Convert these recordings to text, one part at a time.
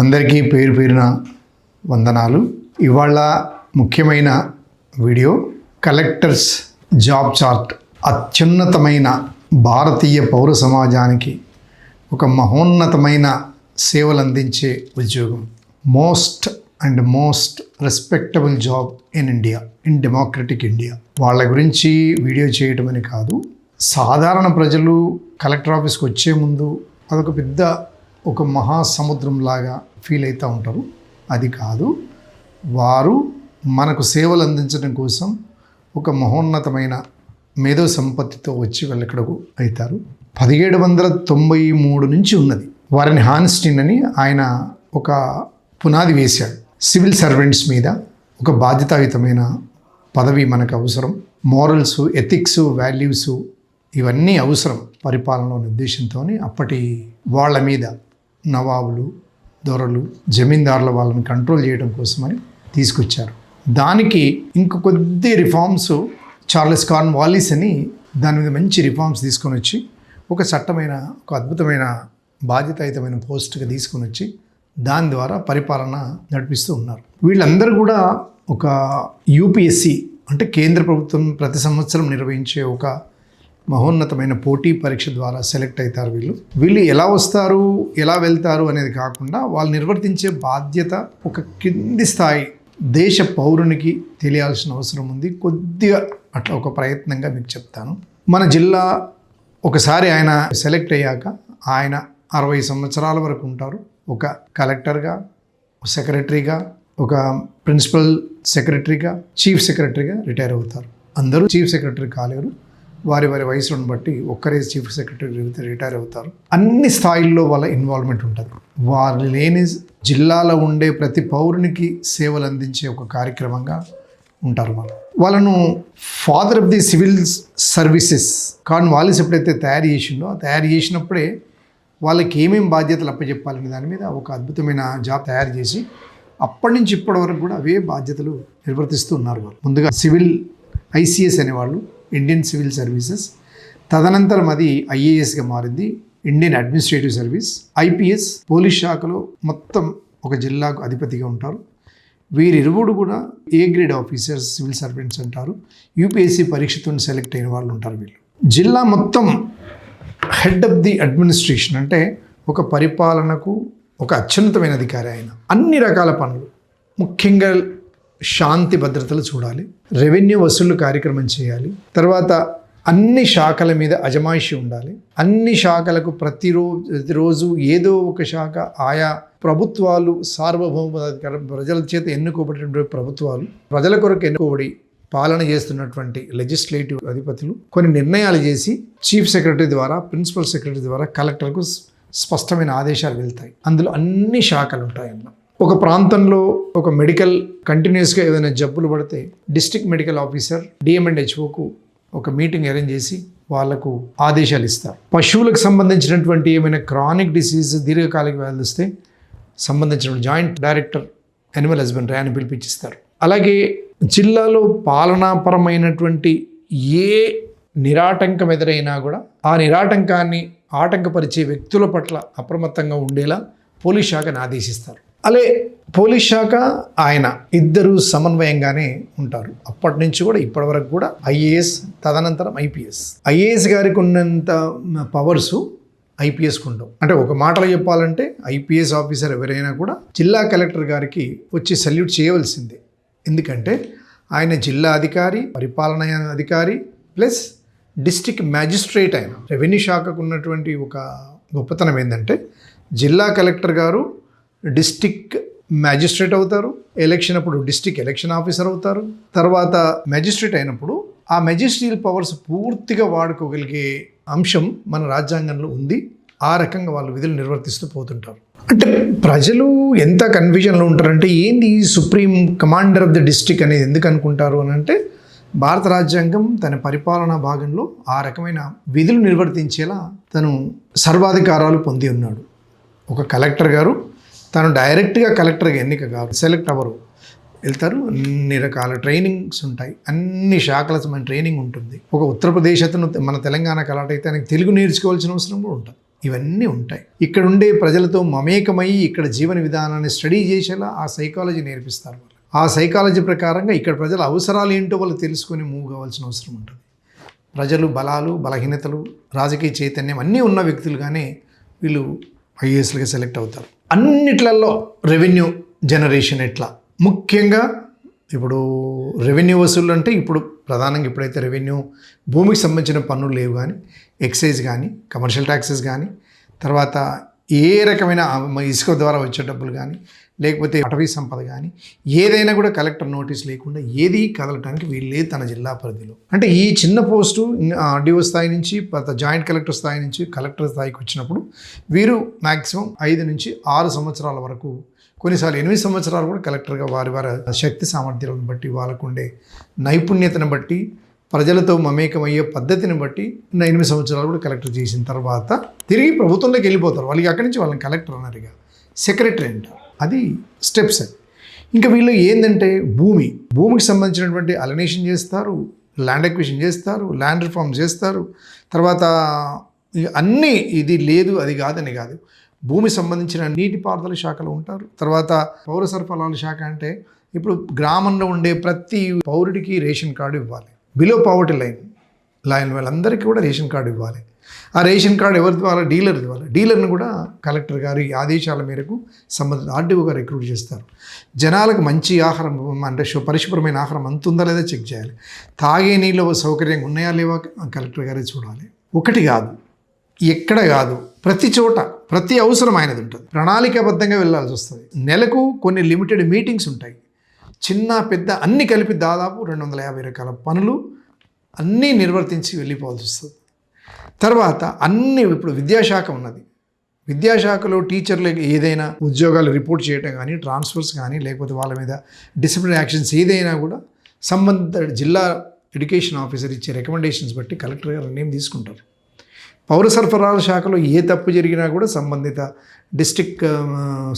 అందరికీ పేరు పేరున వందనాలు. ఇవాళ ముఖ్యమైన వీడియో కలెక్టర్స్ జాబ్ చార్ట్. అత్యున్నతమైన భారతీయ పౌర సమాజానికి ఒక మహోన్నతమైన సేవలు అందించే ఉద్యోగం. Most and most respectable job in India in democratic India. వాళ్ళ గురించి వీడియో చేయటం అని కాదు సాధారణ ప్రజలు కలెక్టర్ ఆఫీస్కి వచ్చే ముందు అదొక పెద్ద ఒక మహాసముద్రం లాగా ఫీల్ అవుతూ ఉంటారు. అది కాదు. వారు మనకు సేవలు అందించడం కోసం ఒక మహోన్నతమైన మేధో సంపత్తితో వచ్చి వెళ్ళక్కడకు అవుతారు. పదిహేడు వందల తొంభై మూడు నుంచి ఉన్నది. వారిని హాన్స్టిన్ అని ఆయన ఒక పునాది వేశాడు. సివిల్ సర్వెంట్స్ మీద ఒక బాధ్యతాయుతమైన పదవి మనకు అవసరం. మోరల్స్ ఎథిక్స్ వాల్యూస్ ఇవన్నీ అవసరం పరిపాలన ఉద్దేశంతో అప్పటి వాళ్ళ మీద నవాబులు దొరలు జమీందారుల వాళ్ళని కంట్రోల్ చేయడం కోసమని తీసుకొచ్చారు. దానికి ఇంక కొద్ది రిఫార్మ్స్ చార్లెస్ కార్న్ వాలిస్ అని దాని మీద మంచి రిఫార్మ్స్ తీసుకొని వచ్చి ఒక చట్టమైన ఒక అద్భుతమైన బాధ్యతాయుతమైన పోస్ట్గా తీసుకొని వచ్చి దాని ద్వారా పరిపాలన నడిపిస్తూ ఉన్నారు. వీళ్ళందరూ కూడా ఒక యూపీఎస్సి అంటే కేంద్ర ప్రభుత్వం ప్రతి సంవత్సరం నిర్వహించే ఒక మహోన్నతమైన పోటీ పరీక్ష ద్వారా సెలెక్ట్ అవుతారు వీళ్ళు. వీళ్ళు ఎలా వస్తారు ఎలా వెళ్తారు అనేది కాకుండా వాళ్ళు నిర్వర్తించే బాధ్యత ఒక కింది స్థాయి దేశ పౌరునికి తెలియాల్సిన అవసరం ఉంది. కొద్దిగా అట్లా ఒక ప్రయత్నంగా మీకు చెప్తాను. మన జిల్లా ఒకసారి ఆయన సెలెక్ట్ అయ్యాక ఆయన అరవై సంవత్సరాల వరకు ఉంటారు. ఒక కలెక్టర్గా సెక్రటరీగా ఒక ప్రిన్సిపల్ సెక్రటరీగా చీఫ్ సెక్రటరీగా రిటైర్ అవుతారు. అందరూ చీఫ్ సెక్రటరీ కాలేరు. వారి వారి వయసును బట్టి ఒక్కరే చీఫ్ సెక్రటరీ రిటైర్ అవుతారు. అన్ని స్థాయిల్లో వాళ్ళ ఇన్వాల్వ్మెంట్ ఉంటుంది. వారు లేని జిల్లాలో ఉండే ప్రతి పౌరునికి సేవలు అందించే ఒక కార్యక్రమంగా ఉంటారు వాళ్ళు. వాళ్ళను father of the civil services Cornwallis ఎప్పుడైతే తయారు చేసిండో తయారు చేసినప్పుడే వాళ్ళకి ఏమేమి బాధ్యతలు అప్పచెప్పాలనే దాని మీద ఒక అద్భుతమైన జాబ్ తయారు చేసి అప్పటి నుంచి ఇప్పటి వరకు కూడా అవే బాధ్యతలు నిర్వర్తిస్తూ ఉన్నారు వాళ్ళు. ముందుగా సివిల్ ఐసీఎస్ అనేవాళ్ళు ఇండియన్ సివిల్ సర్వీసెస్ తదనంతరం అది ఐఏఎస్గా మారింది. Indian administrative service IPS police శాఖలో మొత్తం ఒక జిల్లాకు అధిపతిగా ఉంటారు. వీరిరువుడు కూడా A grade officers civil servants అంటారు. యూపీఎస్సీ పరీక్షతో సెలెక్ట్ అయిన వాళ్ళు ఉంటారు వీళ్ళు. జిల్లా మొత్తం హెడ్ ఆఫ్ ది అడ్మినిస్ట్రేషన్ అంటే ఒక పరిపాలనకు ఒక అత్యున్నతమైన అధికారి ఆయన. అన్ని రకాల పనులు. ముఖ్యంగా శాంతి భద్రతలు చూడాలి రెవెన్యూ వసూళ్ళు కార్యక్రమం చేయాలి తర్వాత అన్ని శాఖల మీద అజమాయిషి ఉండాలి. అన్ని శాఖలకు ప్రతిరోజు ప్రతిరోజు ఏదో ఒక శాఖ ఆయా ప్రభుత్వాలు సార్వభౌమాధికారం ప్రజల చేత ఎన్నుకోబడినటువంటి ప్రభుత్వాలు ప్రజల కొరకు ఎన్నుకోబడి పాలన చేస్తున్నటువంటి లెజిస్లేటివ్ అధిపతులు కొన్ని నిర్ణయాలు చేసి చీఫ్ సెక్రటరీ ద్వారా ప్రిన్సిపల్ సెక్రటరీ ద్వారా కలెక్టర్కు స్పష్టమైన ఆదేశాలు వెళ్తాయి. అందులో అన్ని శాఖలు ఉంటాయి అన్న ఒక ప్రాంతంలో ఒక మెడికల్ కంటిన్యూస్గా ఏదైనా జబ్బులు పడితే డిస్ట్రిక్ట్ మెడికల్ ఆఫీసర్ డిఎంఎండ్ హెచ్ఓకు ఒక మీటింగ్ అరేంజ్ చేసి వాళ్ళకు ఆదేశాలు ఇస్తారు. పశువులకు సంబంధించినటువంటి ఏమైనా క్రానిక్ డిసీజ్ దీర్ఘకాలిక వ్యాధులు వస్తే సంబంధించిన జాయింట్ డైరెక్టర్ యానిమల్ హస్బెండరీ ఆయన పిలిపించిస్తారు. అలాగే జిల్లాలో పాలనాపరమైనటువంటి ఏ నిరాటంకం ఎదురైనా కూడా ఆ నిరాటంకాన్ని ఆటంకపరిచే వ్యక్తుల పట్ల అప్రమత్తంగా ఉండేలా పోలీస్ శాఖను ఆదేశిస్తారు. అలే పోలీస్ శాఖ ఆయన ఇద్దరు సమన్వయంగానే ఉంటారు. అప్పటి నుంచి కూడా ఇప్పటి వరకు కూడా ఐఏఎస్ తదనంతరం ఐపీఎస్. ఐఏఎస్ గారికి ఉన్నంత పవర్స్ ఐపీఎస్కి ఉండవు. అంటే ఒక మాటలో చెప్పాలంటే ఐపీఎస్ ఆఫీసర్ ఎవరైనా కూడా జిల్లా కలెక్టర్ గారికి వచ్చి సల్యూట్ చేయవలసిందే. ఎందుకంటే ఆయన జిల్లా అధికారి పరిపాలన అధికారి ప్లస్ డిస్టిక్ మ్యాజిస్ట్రేట్ ఆయన. రెవెన్యూ శాఖకు ఉన్నటువంటి ఒక గొప్పతనం ఏంటంటే జిల్లా కలెక్టర్ గారు డిస్టిక్ మ్యాజిస్ట్రేట్ అవుతారు. ఎలక్షన్ అప్పుడు డిస్టిక్ ఎలక్షన్ ఆఫీసర్ అవుతారు. తర్వాత మ్యాజిస్ట్రేట్ అయినప్పుడు ఆ మెజిస్ట్రియల్ పవర్స్ పూర్తిగా వాడుకోగలిగే అంశం మన రాజ్యాంగంలో ఉంది. ఆ రకంగా వాళ్ళు విధులు నిర్వర్తిస్తూ పోతుంటారు. అంటే ప్రజలు ఎంత కన్ఫ్యూజన్లో ఉంటారంటే ఏంది supreme commander of the district అనేది ఎందుకు అనుకుంటారు అని అంటే భారత రాజ్యాంగం తన పరిపాలనా భాగంలో ఆ రకమైన విధులు నిర్వర్తించేలా తను సర్వాధికారాలు పొంది ఉన్నాడు. ఒక కలెక్టర్ గారు తను డైరెక్ట్గా కలెక్టర్గా ఎన్నిక కాదు సెలెక్ట్ అవ్వరు. వెళ్తారు అన్ని రకాల ట్రైనింగ్స్ ఉంటాయి. అన్ని శాఖల మన ట్రైనింగ్ ఉంటుంది. ఒక ఉత్తరప్రదేశ్ అతను మన తెలంగాణ కలాట అయితే ఆయనకి తెలుగు నేర్చుకోవాల్సిన అవసరం కూడా ఉంటుంది. ఇవన్నీ ఉంటాయి. ఇక్కడ ఉండే ప్రజలతో మమేకమై ఇక్కడ జీవన విధానాన్ని స్టడీ చేసేలా ఆ సైకాలజీ నేర్పిస్తారు వాళ్ళు. ఆ సైకాలజీ ప్రకారంగా ఇక్కడ ప్రజల అవసరాలు ఏంటో వాళ్ళు తెలుసుకొని మూవ్ కావాల్సిన అవసరం ఉంటుంది. ప్రజలు బలాలు బలహీనతలు రాజకీయ చైతన్యం అన్నీ ఉన్న వ్యక్తులుగానే వీళ్ళు ఐఏఎస్లుగా సెలెక్ట్ అవుతారు. అన్నిట్లలో రెవెన్యూ జనరేషన్ ఎట్లా? ముఖ్యంగా ఇప్పుడు రెవెన్యూ వసూళ్ళు అంటే ఇప్పుడు ప్రధానంగా ఇప్పుడైతే రెవెన్యూ భూమికి సంబంధించిన పన్నులు లేవు కానీ ఎక్సైజ్ కానీ కమర్షియల్ ట్యాక్సెస్ కానీ తర్వాత ఏ రకమైన ఇసుక ద్వారా వచ్చే డబ్బులు కానీ లేకపోతే అటవీ సంపద కానీ ఏదైనా కూడా కలెక్టర్ నోటీస్ లేకుండా ఏది కదలటానికి వీళ్ళే తన జిల్లా పరిధిలో. అంటే ఈ చిన్న పోస్టు డిఓ స్థాయి నుంచి జాయింట్ కలెక్టర్ స్థాయి నుంచి కలెక్టర్ స్థాయికి వచ్చినప్పుడు వీరు మ్యాక్సిమం ఐదు నుంచి ఆరు సంవత్సరాల వరకు కొన్నిసార్లు ఎనిమిది సంవత్సరాలు కూడా కలెక్టర్గా వారి వారి శక్తి సామర్థ్యాలను బట్టి వాళ్ళకు ఉండే నైపుణ్యతను బట్టి ప్రజలతో మమేకమయ్యే పద్ధతిని బట్టి ఎనిమిది సంవత్సరాలు కూడా కలెక్టర్ చేసిన తర్వాత తిరిగి ప్రభుత్వంలోకి వెళ్ళిపోతారు. వాళ్ళకి అక్కడి నుంచి వాళ్ళని కలెక్టర్ అన్నారు ఇక. సెక్రటరీ అంటారు. అది స్టెప్స్ అది. ఇంకా వీళ్ళు ఏంటంటే భూమి. భూమికి సంబంధించినటువంటి అలనేషన్ చేస్తారు ల్యాండ్ ఎక్విషన్ చేస్తారు ల్యాండ్ రిఫార్మ్ చేస్తారు. తర్వాత అన్నీ ఇది లేదు అది కాదని కాదు. భూమి సంబంధించిన నీటిపారుదల శాఖలో ఉంటారు. తర్వాత పౌర సరఫరాల శాఖ అంటే ఇప్పుడు గ్రామంలో ఉండే ప్రతి పౌరుడికి రేషన్ కార్డు ఇవ్వాలి. బిలో పవర్టీ లైన్ లైన్ వాళ్ళందరికీ కూడా రేషన్ కార్డు ఇవ్వాలి. ఆ రేషన్ కార్డు ఎవరి ద్వారా డీలర్ ద్వారా? డీలర్ని కూడా కలెక్టర్ గారి ఆదేశాల మేరకు సంబంధిత ఆర్డీఓ గారు రిక్రూట్ చేస్తారు. జనాలకు మంచి ఆహారం అంటే పరిశుభ్రమైన ఆహారం అంతుందా లేదా చెక్ చేయాలి. తాగే నీళ్ళు సౌకర్యంగా ఉన్నాయా లేవా కలెక్టర్ గారే చూడాలి. ఒకటి కాదు ఎక్కడ కాదు ప్రతి చోట ప్రతి అవసరం ఆయనది ఉంటుంది. ప్రణాళికాబద్ధంగా వెళ్ళాల్సి వస్తుంది. నెలకు కొన్ని లిమిటెడ్ మీటింగ్స్ ఉంటాయి. చిన్న పెద్ద అన్ని కలిపి దాదాపు రెండు వందల యాభై రకాల పనులు అన్నీ నిర్వర్తించి వెళ్ళిపోవాల్సి వస్తుంది. తర్వాత అన్ని ఇప్పుడు విద్యాశాఖ ఉన్నది. విద్యాశాఖలో టీచర్లకు ఏదైనా ఉద్యోగాలు రిపోర్ట్ చేయడం కానీ ట్రాన్స్ఫర్స్ కానీ లేకపోతే వాళ్ళ మీద డిసిప్లిన్ యాక్షన్స్ ఏదైనా కూడా సంబంధిత జిల్లా ఎడ్యుకేషన్ ఆఫీసర్ ఇచ్చే రికమెండేషన్స్ బట్టి కలెక్టర్ గారు నిర్ణయం తీసుకుంటారు. పౌర సరఫరాల శాఖలో ఏ తప్పు జరిగినా కూడా సంబంధిత డిస్ట్రిక్ట్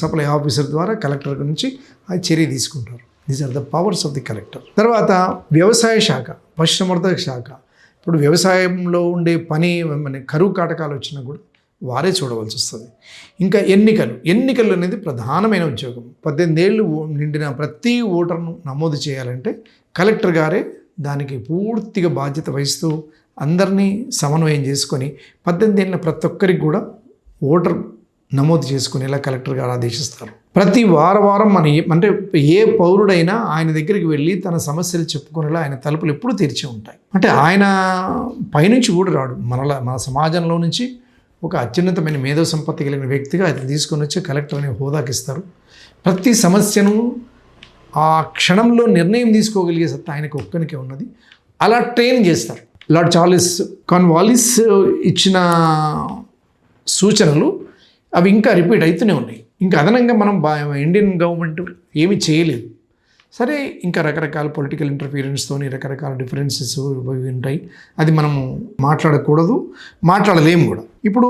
సప్లై ఆఫీసర్ ద్వారా కలెక్టర్ నుంచి ఆ చర్య తీసుకుంటారు. These are the powers of the collector తర్వాత వ్యవసాయ శాఖ పశుసంవర్ధక శాఖ. ఇప్పుడు వ్యవసాయంలో ఉండే పని మన కరువు కాటకాలు వచ్చినా కూడా వారే చూడవలసి వస్తుంది. ఇంకా ఎన్నికలు ఎన్నికలు అనేది ప్రధానమైన ఉద్యోగం. పద్దెనిమిదేళ్ళు నిండిన ప్రతి ఓటర్ను నమోదు చేయాలంటే కలెక్టర్ గారే దానికి పూర్తిగా బాధ్యత వహిస్తూ అందరినీ సమన్వయం చేసుకొని పద్దెనిమిది ఏళ్ళ ప్రతి ఒక్కరికి కూడా ఓటర్ నమోదు చేసుకునేలా కలెక్టర్ గారు ఆదేశిస్తారు. ప్రతి వారం వారం మన ఏ- అంటే ఏ పౌరుడైనా ఆయన దగ్గరికి వెళ్ళి తన సమస్యలు చెప్పుకునేలా ఆయన తలుపులు ఎప్పుడూ తెరిచి ఉంటాయి. అంటే ఆయన పైనుంచి కూడా రాడు. మనలా మన సమాజంలో నుంచి ఒక అత్యున్నతమైన మేధో సంపత్తి కలిగిన వ్యక్తిగా అతను తీసుకొని వచ్చి కలెక్టర్ అనే హోదాకి ఇస్తారు. ప్రతి సమస్యను ఆ క్షణంలో నిర్ణయం తీసుకోగలిగే సత్తా ఆయనకు ఒక్కనికే ఉన్నది. అలా ట్రైన్ చేస్తారు. లార్డ్ చార్లిస్ కాన్ వాలిస్ ఇచ్చిన సూచనలు అవి ఇంకా రిపీట్ అవుతూనే ఉన్నాయి. ఇంకా అదనంగా మనం బా ఇండియన్ గవర్నమెంట్ ఏమీ చేయలేదు. సరే ఇంకా రకరకాల పొలిటికల్ ఇంటర్ఫీరెన్స్తోని రకరకాల డిఫరెన్సెస్ ఉంటాయి. అది మనము మాట్లాడకూడదు మాట్లాడలేము కూడా. ఇప్పుడు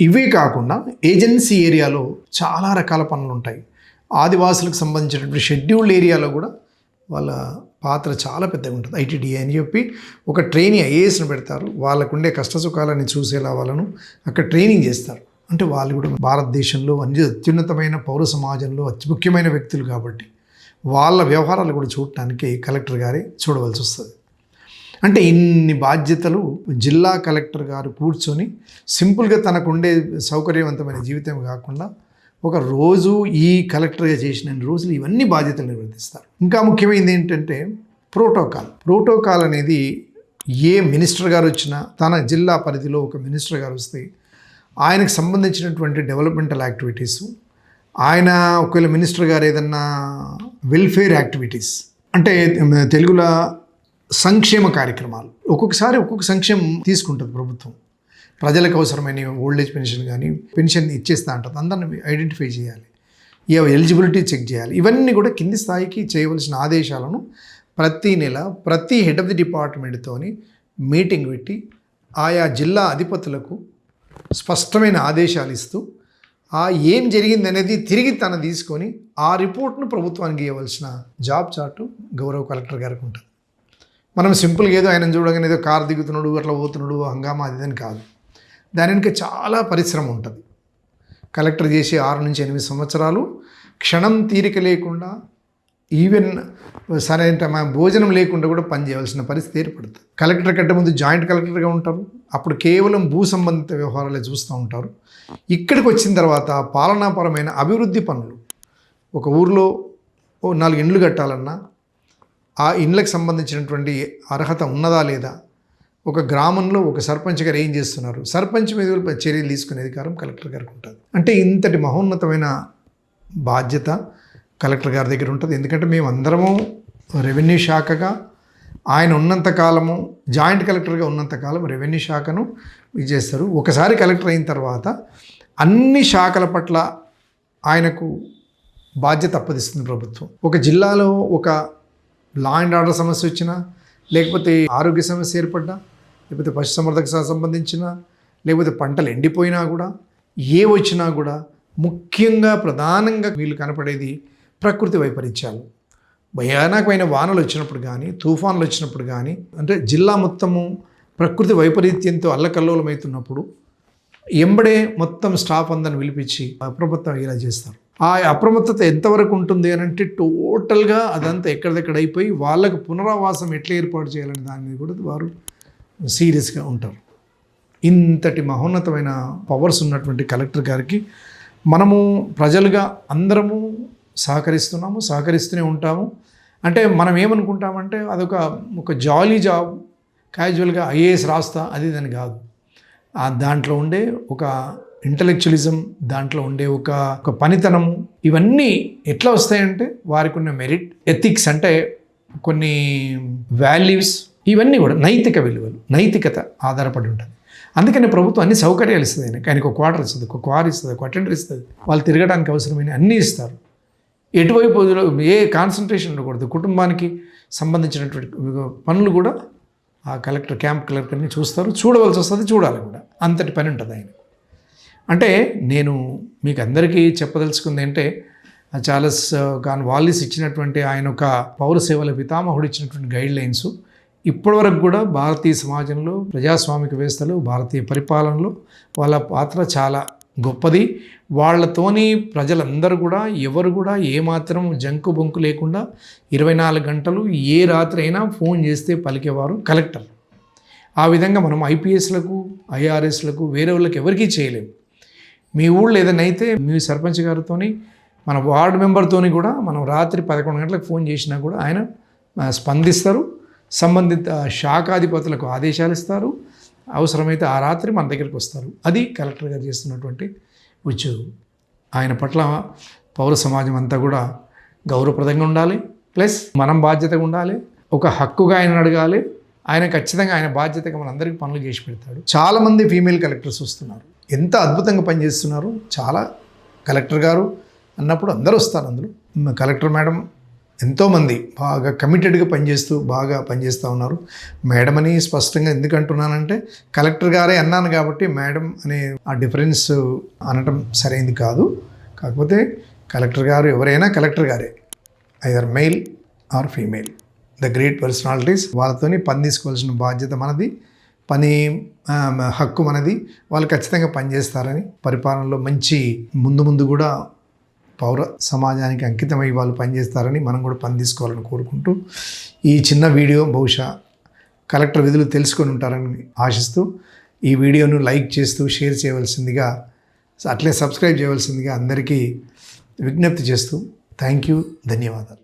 ఇవే కాకుండా ఏజెన్సీ ఏరియాలో చాలా రకాల పనులు ఉంటాయి. ఆదివాసులకు సంబంధించినటువంటి షెడ్యూల్డ్ ఏరియాలో కూడా వాళ్ళ పాత్ర చాలా పెద్దగా ఉంటుంది. ఐటీడీఏ అని చెప్పి ఒక ట్రైనింగ్ ఐఏఎస్ని పెడతారు. వాళ్ళకుండే కష్టసుఖాలని చూసేలా వాళ్ళను అక్కడ ట్రైనింగ్ చేస్తారు. అంటే వాళ్ళు కూడా భారతదేశంలో అన్ని అత్యున్నతమైన పౌర సమాజంలో అతి ముఖ్యమైన వ్యక్తులు కాబట్టి వాళ్ళ వ్యవహారాలు కూడా చూడటానికి కలెక్టర్ గారే చూడవలసి వస్తుంది. అంటే ఇన్ని బాధ్యతలు జిల్లా కలెక్టర్ గారు కూర్చొని సింపుల్గా తనకు ఉండే సౌకర్యవంతమైన జీవితం కాకుండా ఒక రోజు ఈ కలెక్టర్గా చేసిన రోజులు ఇవన్నీ బాధ్యతలు నిర్వర్తిస్తారు. ఇంకా ముఖ్యమైనది ఏంటంటే ప్రోటోకాల్. ప్రోటోకాల్ అనేది ఏ మినిస్టర్ గారు వచ్చినా తన జిల్లా పరిధిలో ఒక మినిస్టర్ గారు వస్తే ఆయనకు సంబంధించినటువంటి డెవలప్మెంటల్ యాక్టివిటీస్ ఆయన ఒకవేళ మినిస్టర్ గారు ఏదన్నా వెల్ఫేర్ యాక్టివిటీస్ అంటే తెలుగులో సంక్షేమ కార్యక్రమాలు ఒక్కొక్కసారి ఒక్కొక్క సంక్షేమం తీసుకుంటుంది ప్రభుత్వం. ప్రజలకు అవసరమైన ఓల్డ్ ఏజ్ పెన్షన్ కానీ పెన్షన్ ఇచ్చేస్తా ఉంటుంది అందరిని ఐడెంటిఫై చేయాలి. ఈ ఎలిజిబిలిటీ చెక్ చేయాలి. ఇవన్నీ కూడా కింది స్థాయికి చేయవలసిన ఆదేశాలను ప్రతి నెల ప్రతి హెడ్ ఆఫ్ ది డిపార్ట్మెంట్తోని మీటింగ్ పెట్టి ఆయా జిల్లా అధిపతులకు స్పష్టమైన ఆదేశాలు ఇస్తూ ఆ ఏం జరిగింది అనేది తిరిగి తన తీసుకొని ఆ రిపోర్ట్ను ప్రభుత్వానికి ఇవ్వవలసిన జాబ్ చార్టు గౌరవ కలెక్టర్ గారికి ఉంటుంది. మనం సింపుల్గా ఏదో ఆయన చూడగానే ఏదో కారు దిగుతున్నాడు అట్లా పోతున్నాడు హంగామా అది అని కాదు. దాని వెనుక చాలా పరిశ్రమ ఉంటుంది. కలెక్టర్ చేసే ఆరు నుంచి ఎనిమిది సంవత్సరాలు క్షణం తీరిక లేకుండా ఈవెన్ సరైన భోజనం లేకుండా కూడా పని చేయవలసిన పరిస్థితి ఏర్పడుతుంది. కలెక్టర్ కంటే ముందు జాయింట్ కలెక్టర్గా ఉంటారు. అప్పుడు కేవలం భూ సంబంధిత వ్యవహారాలే చూస్తూ ఉంటారు. ఇక్కడికి వచ్చిన తర్వాత పాలనాపరమైన అభివృద్ధి పనులు. ఒక ఊర్లో ఓ నాలుగు ఇండ్లు కట్టాలన్నా ఆ ఇండ్లకు సంబంధించినటువంటి అర్హత ఉన్నదా లేదా ఒక గ్రామంలో ఒక సర్పంచ్ గారు ఏం చేస్తున్నారు? సర్పంచ్ మీద చర్యలు తీసుకునే అధికారం కలెక్టర్ గారికి ఉంటుంది. అంటే ఇంతటి మహోన్నతమైన బాధ్యత కలెక్టర్ గారి దగ్గర ఉంటుంది. ఎందుకంటే మేము అందరము రెవెన్యూ శాఖగా ఆయన ఉన్నంత కాలము జాయింట్ కలెక్టర్గా ఉన్నంత కాలం రెవెన్యూ శాఖను ఇది చేస్తారు. ఒకసారి కలెక్టర్ అయిన తర్వాత అన్ని శాఖల పట్ల ఆయనకు బాధ్యత అప్పదిస్తుంది ప్రభుత్వం. ఒక జిల్లాలో ఒక లా అండ్ ఆర్డర్ సమస్య వచ్చినా లేకపోతే ఆరోగ్య సమస్య ఏర్పడ్డా లేకపోతే పశుసంవర్ధక సంబంధించిన లేకపోతే పంటలు ఎండిపోయినా కూడా ఏ వచ్చినా కూడా ముఖ్యంగా ప్రధానంగా వీళ్ళు కనపడేది ప్రకృతి వైపరీత్యాలు. భయానకమైన వానలు వచ్చినప్పుడు కానీ తుఫాన్లు వచ్చినప్పుడు కానీ అంటే జిల్లా మొత్తము ప్రకృతి వైపరీత్యంతో అల్లకల్లోలమవుతున్నప్పుడు ఎంబడే మొత్తం స్టాఫ్ అందరిని పిలిపించి అప్రమత్తం ఇలా చేస్తారు. ఆ అప్రమత్తత ఎంతవరకు ఉంటుంది అని అంటే టోటల్గా అదంతా ఎక్కడిదెక్కడ అయిపోయి వాళ్ళకు పునరావాసం ఎట్లా ఏర్పాటు చేయాలని దాని మీద కూడా వారు సీరియస్గా ఉంటారు. ఇంతటి మహోన్నతమైన పవర్స్ ఉన్నటువంటి కలెక్టర్ గారికి మనము ప్రజలుగా అందరము సహకరిస్తున్నాము సహకరిస్తూనే ఉంటాము. అంటే మనం ఏమనుకుంటామంటే అదొక ఒక జాలీ జాబ్ క్యాజువల్గా ఐఏఎస్ రాస్తా అది దాని కాదు. ఆ దాంట్లో ఉండే ఒక ఇంటలెక్చువలిజం దాంట్లో ఉండే ఒక ఒక పనితనము ఇవన్నీ ఎట్లా వస్తాయంటే వారికి ఉన్న మెరిట్ ఎథిక్స్ అంటే కొన్ని వాల్యూస్ ఇవన్నీ కూడా నైతిక విలువలు నైతికత ఆధారపడి ఉంటుంది. అందుకని ప్రభుత్వం అన్ని సౌకర్యాలు ఇస్తుంది ఆయనకి. ఆయనకు ఒక క్వార్టర్ ఇస్తుంది ఒక క్వార్ ఇస్తుంది ఒక అటెండర్ ఇస్తుంది. వాళ్ళు తిరగడానికి అవసరమైన అన్నీ ఇస్తారు. ఎటువైపు ఏ కాన్సన్ట్రేషన్ ఉండకూడదు. కుటుంబానికి సంబంధించినటువంటి పనులు కూడా ఆ కలెక్టర్ క్యాంప్ కలెక్టర్ని చూస్తారు. చూడవలసి వస్తుంది చూడాలి కూడా. అంతటి పని ఉంటుంది ఆయన. అంటే నేను మీకు అందరికీ చెప్పదలుచుకుంది అంటే చార్లెస్ గాన్ వాలిస్ ఇచ్చినటువంటి ఆయన ఒక పౌర సేవల పితామహుడు ఇచ్చినటువంటి గైడ్ లైన్స్ ఇప్పటివరకు కూడా భారతీయ సమాజంలో ప్రజాస్వామిక వ్యవస్థలో భారతీయ పరిపాలనలో వాళ్ళ పాత్ర చాలా గొప్పది. వాళ్ళతోని ప్రజలందరూ కూడా ఎవరు కూడా ఏమాత్రం జంకు బొంకు లేకుండా ఇరవై నాలుగు గంటలు ఏ రాత్రి అయినా ఫోన్ చేస్తే పలికేవారు కలెక్టర్. ఆ విధంగా మనం ఐపీఎస్లకు ఐఆర్ఎస్లకు వేరే వాళ్ళకి ఎవరికీ చేయలేము మీ ఊళ్ళో ఏదైనా అయితే మీ సర్పంచ్ గారితోని మన వార్డు మెంబర్తోని కూడా మనం రాత్రి పదకొండు గంటలకు ఫోన్ చేసినా కూడా ఆయన స్పందిస్తారు. సంబంధిత శాఖాధిపతులకు ఆదేశాలు ఇస్తారు. అవసరమైతే ఆ రాత్రి మన దగ్గరికి వస్తారు. అది కలెక్టర్ గారు చేస్తున్నటువంటి ఉద్యోగం. ఆయన పట్ల పౌర సమాజం అంతా కూడా గౌరవప్రదంగా ఉండాలి. ప్లస్ మనం బాధ్యతగా ఉండాలి. ఒక హక్కుగా ఆయన అడగాలి. ఆయన ఖచ్చితంగా ఆయన బాధ్యతగా మనందరికీ పనులు చేసి పెడతాడు. చాలామంది ఫీమేల్ కలెక్టర్స్ వస్తున్నారు. ఎంత అద్భుతంగా పనిచేస్తున్నారు. చాలా కలెక్టర్ గారు అన్నప్పుడు అందరూ వస్తారు అందులో. కలెక్టర్ మేడం ఎంతోమంది బాగా కమిటెడ్గా పనిచేస్తూ బాగా పనిచేస్తూ ఉన్నారు. మేడం అని స్పష్టంగా ఎందుకు అంటున్నానంటే కలెక్టర్ గారే అన్నాను కాబట్టి మేడం అనే ఆ డిఫరెన్స్ అనటం సరైంది కాదు. కాకపోతే కలెక్టర్ గారు ఎవరైనా కలెక్టర్ గారే either male or female the great personalities వాళ్ళతోని పని తీసుకోవాల్సిన బాధ్యత మనది. పని హక్కు మనది. వాళ్ళు ఖచ్చితంగా పనిచేస్తారని పరిపాలనలో మంచి ముందు ముందు కూడా పౌర సమాజానికి అంకితమై వాళ్ళు పనిచేస్తారని మనం కూడా పని తీసుకోవాలని కోరుకుంటూ ఈ చిన్న వీడియో బహుశా కలెక్టర్ విధులు తెలుసుకొని ఉంటారని ఆశిస్తూ ఈ వీడియోను లైక్ చేస్తూ షేర్ చేయవలసిందిగా అట్లే సబ్స్క్రైబ్ చేయవలసిందిగా అందరికీ విజ్ఞప్తి చేస్తూ థ్యాంక్ యూ ధన్యవాదాలు.